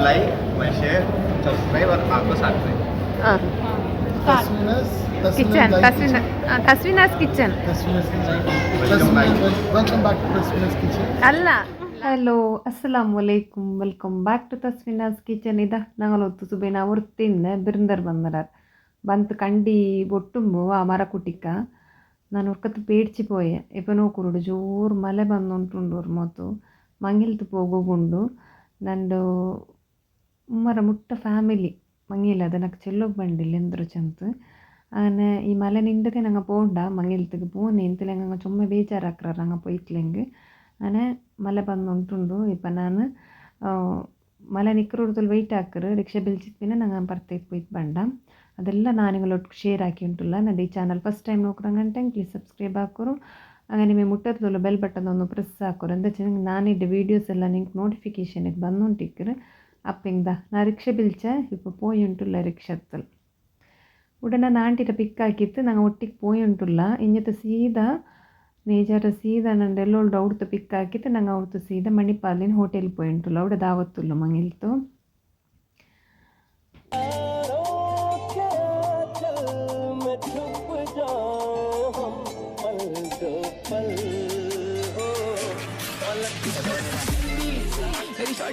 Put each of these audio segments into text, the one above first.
Like my share subscribe ಅದು ಹಾಕೋ ಸಾಕ್ರಿ ಕಿಚನ್ ತಸ್ವಿನಾಸ್ ಕಿಚನ್ ಅಲ್ಲ ಹಲೋ ಅಸ್ಸಲಾಮ್ ವಲೈಕುಮ್ welcome back to Thasvina's kitchen ಇದ ನಂಗಲೊತ್ತು ಸುಬೇನ ಅವ್ರು ತಿನ್ನ ಬಿರುಂದರ್ ಬಂದರಾರ್ ಬಂತು ಕಂಡಿ ಬೊಟ್ಟುಂಬು ಆ ಮರ ಕುಟಿಕ ನಾನು ಒರ್ಕತ್ತು ಪೇಡ್ಚಿ ಪೋಯೆ ಎಪ್ಪನೋ ಕುರುಡು ಜೋರು ಮಲೆ ಬಂದು ಉಂಟುಂಡು ಅವ್ರ ಮೊತ್ತು ಮಂಗಿಲ್ತು ಹೋಗೋಗುಂಡು ನಂದು ಉಮ್ಮರ ಮುಟ್ಟ ಫ್ಯಾಮಿಲಿ ಮಂಗಿಲ ನನಗೆ ಚೆಲ್ಲೋಗೆ ಬಂಡಿಲ್ಲ ಎಂದ್ರು ಚಂತ അങ്ങനെ ഈ മലനിണ്ടത് ഞങ്ങൾ പോകണ്ട മങ്ങിലത്തേക്ക് പോകുന്ന എന്തിലെ ഞങ്ങൾ ചുമ്മ ബേജാറാക്കുക ഞങ്ങൾ പോയിട്ടില്ലെങ്കിൽ അങ്ങനെ മല വന്നുണ്ടുണ്ടു ഇപ്പം ഞാൻ മല നിൽക്കുന്നതിൽ വെയിറ്റ് ആക്കുക റിക്ഷ ബിൽച്ചിട്ട് പിന്നെ ഞങ്ങൾ പുറത്തേക്ക് പോയിട്ട് വേണ്ട. അതെല്ലാം ഞാൻ നിങ്ങളോട് ഷെയർ ആക്കി ഉണ്ടല്ല ഞാൻ ഈ ചാനൽ ഫസ്റ്റ് ടൈം നോക്കുറങ്ങാണ്ടെ പ്ലീസ് സബ്സ്ക്രൈബ് ആക്കൂ അങ്ങനെ ನಿಮ್ಮ ಮುಟ್ಟದಲ್ಲೂ ಬೆಲ್ ಬಟನ್ ಒಂದು ಪ್ರೆಸ್ ಹಾಕೋರು ಅಂತ ನಾನು ಇದ್ದ ವೀಡಿಯೋಸ್ ಎಲ್ಲ ನಿಂಗೆ ನೋಟಿಫಿಕೇಷನಿಗೆ ಬಂದುಂಟಿಕ್ಕಿರು ಅಪ್ಪಿಂಗ್ದ ನಾ ರಿಕ್ಷೆ ಬಿಲ್ಚೆ ಇಪ್ಪ ಪೋಯುಂಟುಲ್ಲ ರಿಕ್ಷತ್ತಲ್ உடனே நாண்டிட்ட பிக் ஆக்கிட்டு நாங்கள் ஒட்டிக்கு போயின்ட்டுல்ல இங்கத்த சீதா நேஜார சீதா நான் எல்லோட அவுடுத்த பிக் ஆக்கிட்டு நாங்கள் அவுடுத்த சீதா மணிப்பாலின் ஹோட்டல் போயின்ட்டுல்ல அவுட தாவத்துள்ள மங்கில்தோ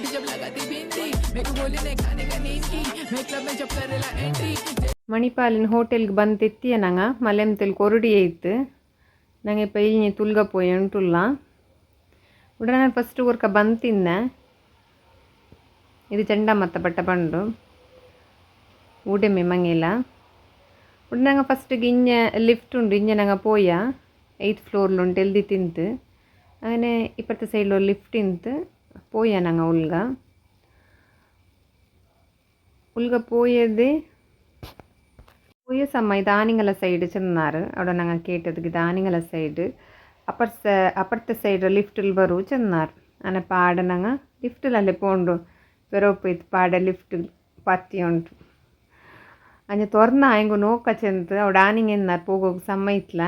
जब लगाती बिंदी ಮಣಿಪಾಲಿನ ಹೋಟೆಲ್ಗೆ ಬಂದು ತೆತ್ತಿಯ ನಂಗೆ ಮಲೆಮ್ತಲ್ಲಿ ಕೊರಡಿ ಐತು ನಂಗೆ இப்போ இனி துல்க போய் உண்டுலாம் உடனே ஃபஸ்ட்டு ஒருக்க பந்து தின்னேன். இது செண்டா மத்தப்பட்ட பண்டு. ஊடமே மங்கையில் உடனே நாங்கள் ஃபஸ்ட்டுக்கு இங்கே லிஃப்ட் உண்டு. இங்கே நாங்கள் போயா. எயித் ஃப்ளோரில் உண்டு எழுதி தின்ட்டு. அங்கே இப்பத்த சைடில் ஒரு லிஃப்ட் இன்ட்டு போயா நாங்கள் உள்ள పోయేది పోయేసమ్మ ఇది ఆనింగల సైడ్ చిన్నారు అక్కడ నాకు కేటదికి ఇది ఆనింగల సైడ్ అప్పర్ అప్పర్త సైడ్ లిఫ్టులు బరువు చిన్నారు అనే పాడనంగా లిఫ్టులల్లి పోండు బెరవపోయి పాడ లిఫ్ట్ పత్తి ఉంటు ಅಂಜೆ ತೊರ್ನ ಆಯಂಗು ನೋಕ ಚೆಂತ ಅವ್ಡು ಆನಿಂಗ್ ಎನ್ನಾರ್ ಪೋಗೋಗ ಸಮ್ಮ ಇತ್ಲ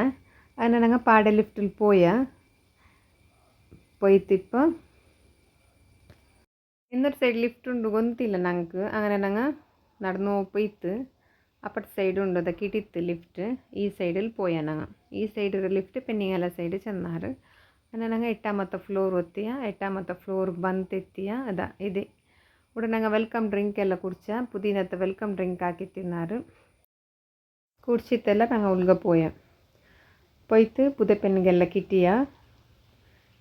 ಆಯ್ನ ನಂಗೆ ಪಾಡೆ ಲಿಫ್ಟಲ್ಲಿ ಪೋಯ ಪೊಯ್ತಿಪ್ಪ ಇನ್ನೊಂದು സൈഡ് ലിഫ്റ്റ് ಉಂಡು ಗೊಂತಿಲ್ಲ ನಂಗೆ അങ്ങനെ ನಂಗೆ നടന്നു പോയിത്ത് അപ്പുറത്തെ സൈഡ് ഉണ്ട്. അതൊക്കെ ഇട്ടിത്ത് ലിഫ്റ്റ് ഈ സൈഡിൽ പോയാൽ ഞങ്ങൾ ഈ സൈഡ് ലിഫ്റ്റ് പെണ്ണിങ്ങല സൈഡ് ചെന്നാറ്. അങ്ങനെ ഞങ്ങൾ എട്ടാമത്തെ ഫ്ലോർ ഒത്തിയ എട്ടാമത്തെ ഫ്ലോർ ബന്തെത്തിയ അതാ ഇത്. ഇവിടെ ഞങ്ങൾ വെൽക്കം ഡ്രിങ്ക് എല്ലാം കുടിച്ച പുതിനത്തെ വെൽക്കം ഡ്രിങ്ക് ആക്കി തിന്നാറ്. കുടിച്ചിട്ടെല്ലാം ഞങ്ങൾ ഉള്ളിൽ പോയ. പോയിട്ട് പുതിയ പെണ്ണുകളെല്ലാം കിട്ടിയ.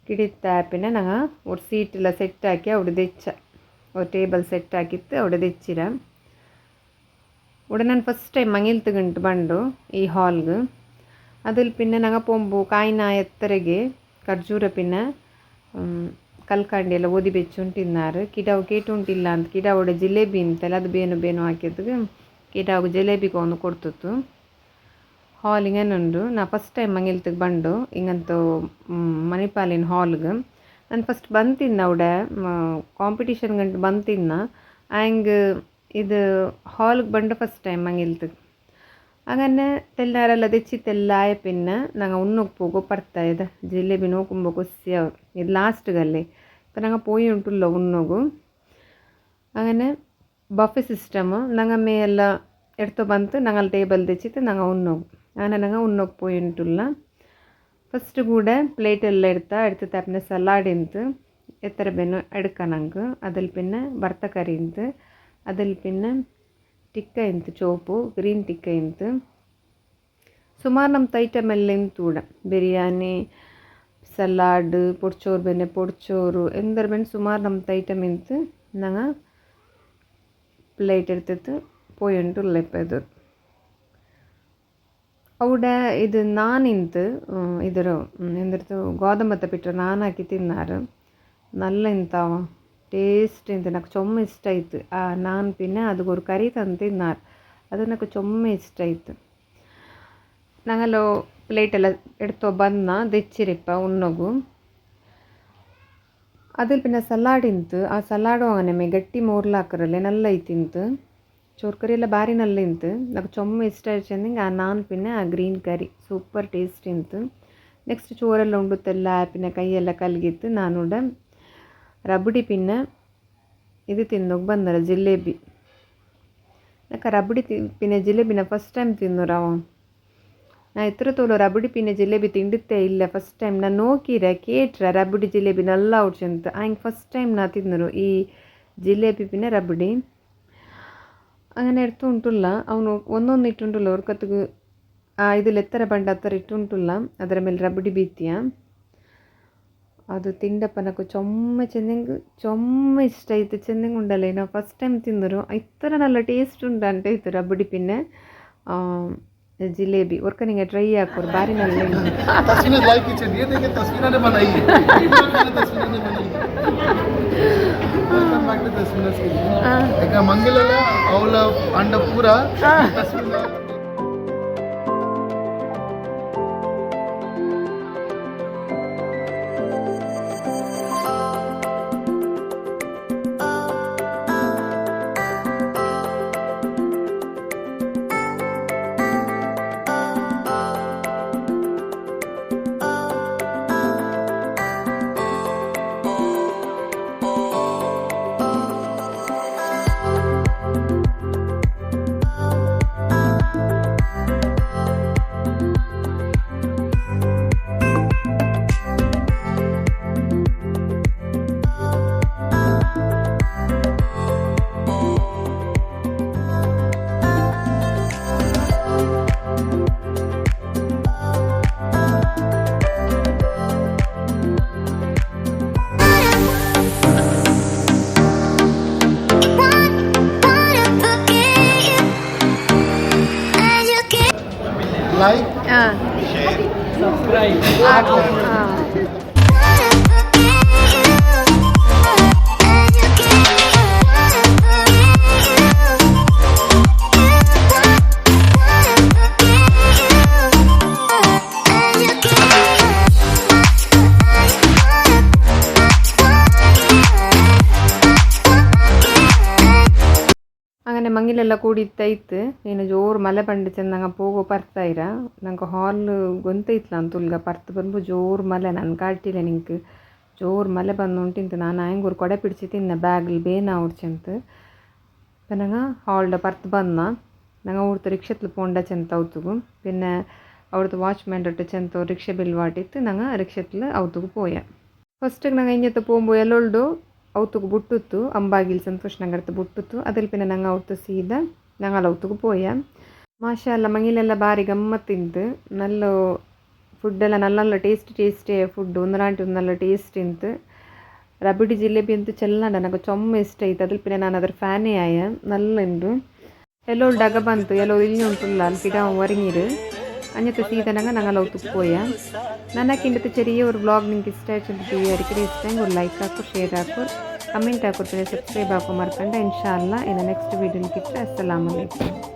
കിടിത്ത പിന്നെ ഞങ്ങൾ ഒരു സീറ്റെല്ലാം സെറ്റാക്കി അവിടെ വെച്ചാൽ തെച്ച ഒരു ടേബിൾ സെറ്റാക്കിത്ത് അവിടെ തെച്ചിര ഉടനെ ഫസ്റ്റ് ടൈം മങ്ങിൽത്തുകണ്ട് ಬಂಡು ಈ ಹಾಲ್ಗೆ അതിൽ പിന്നെ ഞങ്ങൾ പോകുമ്പോൾ ಕಾಯಿನ ಎತ್ತರೆಗೆ ಖರ್ಜೂರ പിന്നെ ಕಲ್ಕಂಡಿ ಎಲ್ಲ ಓದಿ ಬೆಚ್ಚುಂಟು ತಿನ್ನಾರು ಕಿಡಾವು ಕೇಟುಂಟಿಲ್ಲ ಅಂತ ಕಿಡಾವುಡೆ ಜಿಲೇಬಿ ಅಂತಲ್ಲ ಅದು ಬೇನು ಬೇನು ಹಾಕಿದ್ದಕ್ಕೆ ಕಿಡಾವು ಜಿಲೇಬಿಗೆ ಒಂದು ಕೊಡ್ತಿತ್ತು ಹಾಲ್ ಹಿಂಗೇನುಂಡು ನಾ ಫಸ್ಟ್ ಟೈಮ್ ಮಂಗಿಲ್ತಿಗೆ ಬಂಡು ಹಿಂಗಂತೂ ಮಣಿಪಾಲಿನ ಹಾಲ್ಗೆ ನಾನು ಫಸ್ಟ್ ಬಂದು ತಿನ್ನ ಅವಡೆ ಕಾಂಪಿಟೀಷನ್ ಗಂಟು ಬಂದು ತಿನ್ನ ಹಂಗೆ ಇದು ಹಾಲ್ಗೆ ಬಂಡು ಫಸ್ಟ್ ಟೈಮ್ ಹಂಗೆ ಇಲ್ತು. അങ്ങനെ തെല്ലാരെല്ലാം തെച്ചി തെല്ലായ പിന്നെ ഞങ്ങൾ ഉണ്ണൊക്കെ പോകും പർത്തായത് ജിലേബി നോക്കുമ്പോൾ കൊസിയ ഇത് ലാസ്റ്റുകല്ലേ ഇപ്പം ഞങ്ങൾ പോയി ഉണ്ടല്ലോ ഉണ്ണോകും അങ്ങനെ ബഫ് സിസ്റ്റം ഞങ്ങൾ മേയെല്ലാം എടുത്തു വന്നിട്ട് ഞങ്ങൾ ടേബിൾ തെച്ചിട്ട് ഞങ്ങൾ ഉണ്ണോകും അങ്ങനെ ഞങ്ങൾ ഉണ്ണോക്ക് പോയിട്ടുള്ള ഉണ്ടുള്ള ഫസ്റ്റ് കൂടെ പ്ലേറ്റ് എല്ലാം എടുത്താൽ എടുത്തിട്ട് പിന്നെ സലാഡ് എന്ത് എത്ര ಬೇನೋ എടുക്കാം ഞങ്ങൾക്ക് അതിൽ പിന്നെ ഭർത്തക്കറി എന്ത് അതിൽ പിന്നെ ಟಿಕ್ಕ ಎಂತು ಚೋಪು ಗ್ರೀನ್ ಟಿಕ್ಕ ಎಂತು ಸುಮಾರು ನಮ್ಮ ಐಟಮ್ ಎಲ್ಲ ಎಂತು ಕೂಡ ಬಿರಿಯಾನಿ ಸಲಾಡ್ ಪೊಡ್ಚೋರು ಬೆನೆ ಪೊಡ್ಚೋರು ಎಂದರ ಬೆನೆ ಸುಮಾರು ನಮ್ಮ ಐಟಮ್ ಎಂತು ನಂಗೆ ಪ್ಲೇಟ್ എടുത്തിട്ട് പോയി ഉണ്ടുള്ള ಅವಡ ಇದು ನಾನಿಂತು ಇದರ ಎಂದಿರ್ತು ಗೋದಮತ್ತ ಪಿಟ್ಟ ನಾನಾಕಿ ತಿನ್ನಾರು నల్ల ఇంతావా టేస్ట్ ఇంత నాకు చొమ్మ ఇష్ట అవుతుంది ఆ నాన్ పిన్న అది ఒక కర్రీ తంది ಅದು నాకు ಚೊಮ್ಮೆ ಇಷ್ಟ ಆಯಿತು ನಾವೆಲ್ಲ ಪ್ಲೇಟೆಲ್ಲ ಎಡ್ತೋ ಬಂದ ದೆಚ್ಚಿರಿಪ್ಪ ಉನ್ನಗು ಅದಿಲ್ ಪಿನ್ನ ಸಲಾಡ್ ಇಂತು ಆ ಸಲಾಡು ಅವನೇ ಗಟ್ಟಿ ಮೋರ್ಲಾಕರಲ್ಲಿ ನಲ್ಲ ಇತ್ತಿಂತು ചോർക്കറിയെല്ലാം ഭാര്യ നല്ല ഇന്ത് നമുക്ക് ചുമ വേസ്റ്റ് ആ നാൻ പിന്നെ ആ ഗ്രീൻ കറി. സൂപ്പർ ടേസ്റ്റ് ഇന്ത് നെക്സ്റ്റ് ചോറെല്ലാം ഉണ്ടത്തല്ല പിന്നെ കൈയെല്ലാം കലകിത്ത് നാനൂടെ റബ്ഡി പിന്നെ ഇത് തിന്നു. ബന്നറ ജിലേബി. എന്നൊക്കെ റബ്ഡി പിന്നെ ജിലേബി ജിലേബിനെ ഫസ്റ്റ് ടൈം തിന്നുറാവോ ഞാൻ എത്രത്തോളം റബ്ഡി പിന്നെ ജിലേബി തിണ്ടിത്തേ ഇല്ല. ഫസ്റ്റ് ടൈം ഞാൻ നോക്കിയിരാ കേട്ടിരാ റബ്ഡി ജിലേബി നല്ല ഔട്ട് ചെന്ന് ആ ഫസ്റ്റ് ടൈം ഞാൻ തിന്നുറു ഈ ജിലേബി പിന്നെ റബ്ഡി അങ്ങനെ എടുത്ത് ഉണ്ടുള്ള ಅವನು ಒಂದೊಂದು ಇಟ್ಟುಂಟುಲ್ಲ ಅವ್ರ ಕತ್ತಿಗೆ ಆ ಇದಿಲ್ ಎತ್ತರ ಬಂಡ ಹತ್ತರ ಇಟ್ಟುಂಟುಲ್ಲ ಅದರ ಮೇಲೆ ರಬಡಿ ಬೀತಿಯ ಅದು ತಿಂಡಪ್ಪ నాకు ಚೊಮ್ಮ ಚೆಂದಂಗೆ ಚೊಮ್ಮ ಇಷ್ಟ ಆಯ್ತು ಚೆಂದಂಗೆ ಉಂಡಲ್ಲ ನಾವು ಫಸ್ಟ್ ಟೈಮ್ ತಿಂದರು ಇತ್ತರ ನಲ್ಲ ಟೇಸ್ಟ್ ಉಂಟು ಅಂತ ಇತ್ತು ರಬಡಿ ಪಿನ್ನೆ जिलेबी और करेंगे ट्रई और बारी में लेंगे तस्वीर लाइक की चलिए देखिए तस्वीर ने बनाई है तस्वीर ने बनाई है तस्वीर मंगल अंड पूरा तस्वीर aí. Água. അങ്ങനെ ಮಂಗಿಲೆಲ್ಲ ಕೂಡಿತ್ತೈತ್ ಏನು ಜೋರು ಮಳೆ ಬಂಡಿತ್ತು ನಂಗೆ ಹೋಗೋ ಪರ್ತಾಯಿರ ನಂಗೆ ಹಾಲ್ ಗೊಂತೈತ್ಲ ಅಂತುಲ್ಗ ಪರ್ತ್ ಬಂದು ಜೋರು ಮಳೆ ನಾನು ಕಾಟಿಲ್ಲ ನಿಂಗೆ ಜೋರು ಮಳೆ ಬಂದು ಉಂಟಿಂತು ನಾನು ಹೆಂಗೂರು ಕೊಡೆ ಪಿಡಿಸಿ ತಿನ್ನ ಬ್ಯಾಗ್ಲಿ ಬೇನ ಉಡ್ಚಂತ ನಂಗೆ ಹಾಲ್ಡ ಪರ್ತ್ ಬಂದ ನಂಗೆ ಅವ್ರದ್ದು ರಿಕ್ಷತ್ಲು ಪೋಂಡ ಚೆಂತ ಅವತ್ತುಗು പിന്നെ അവിടുത്തെ വാച്ച്മാൻ്റെ അടുത്ത് ചെന്തോ റിക്ഷ ബിൽ വാട്ടിയിട്ട് ഞങ്ങൾ റിക്ഷത്തിൽ അവത്തുക്ക് പോയ ഫസ്റ്റ് ഞങ്ങൾ ഇങ്ങനത്തെ പോകുമ്പോൾ ಎಲ್ಲೊಳ್ಡು ಅವತ್ತುಗೆ ಬುಟ್ಟಿತ್ತು ಅಂಬಾಗಿಲ್ಸ್ ಅಂತ ಫಸ್ಟ್ ನಂಗೆ ಅರ್ಥ ಬುಟ್ಟಿತ್ತು ಅದ್ರಲ್ಲಿ ಪಿನ ನಂಗೆ ಅವತ್ತು ಸೀದಾ ನಂಗೆ ಅಲ್ಲಿ ಅವತ್ತುಗೆ ಪೋಯ ಮಾಷಲ್ಲ ಮಂಗಿಲೆಲ್ಲ ಬಾರಿ ಗಮ್ಮತ್ತಿಂದು ನಲ್ಲ ಫುಡ್ಡೆಲ್ಲ ನಲ್ಲ ನಲ್ಲ ಟೇಸ್ಟ್ ಟೇಸ್ಟೇ ಫುಡ್ ಒಂದರಾಂಟಿ ಒಂದು ನಲ್ಲ ಟೇಸ್ಟ್ ಇಂತು ರಬಿಡಿ ಜಿಲೇಬಿ ಅಂತೂ ಚೆಲ್ಲಂಡ ನನಗೆ ಚೊಮ್ಮ ಇಷ್ಟ ಆಯ್ತು ಅದ್ರ ಪಿನ ನಾನು ಅದ್ರ ಫ್ಯಾನೇ ಆಯ ನಲ್ಲ ಎಲ್ಲೋ ಡಗ ಬಂತು ಎಲ್ಲೋ ಇಲ್ಲಿ ಉಂಟುಲ್ಲ ಅಲ್ಲಿ ಪಿಡ ಒರಂಗಿರು ಅಂಜತೆ ಸೀದನಂಗ ನಂಗೆ ಲವ್ ತುಪ್ಪೋಯ ನನ್ನ ಕಿಂಡದ ಚೆರಿಯ ಒಂದು ಬ್ಲಾಗ್ ನಿಂಗೆ ಇಷ್ಟ ಆಯ್ತು ಅಂತ ಟಿವಿ ಅಡಿಕೆ ಇಷ್ಟ ಒಂದು ಲೈಕ್ ಹಾಕು ಶೇರ್ ಹಾಕು ಕಮೆಂಟ್ ಹಾಕೊಡ್ತೀನಿ ಸಬ್ಸ್ಕ್ರೈಬ್ ಹಾಕೋ ಮರ್ಕಂಡ ಇನ್ಶಾ ಅಲ್ಲ ಇನ್ನು ನೆಕ್ಸ್ಟ್ ವೀಡಿಯೋನ ಕಿಟ್ಟ ಅಸ್ಸಲಾಮಲೈಕುಮ್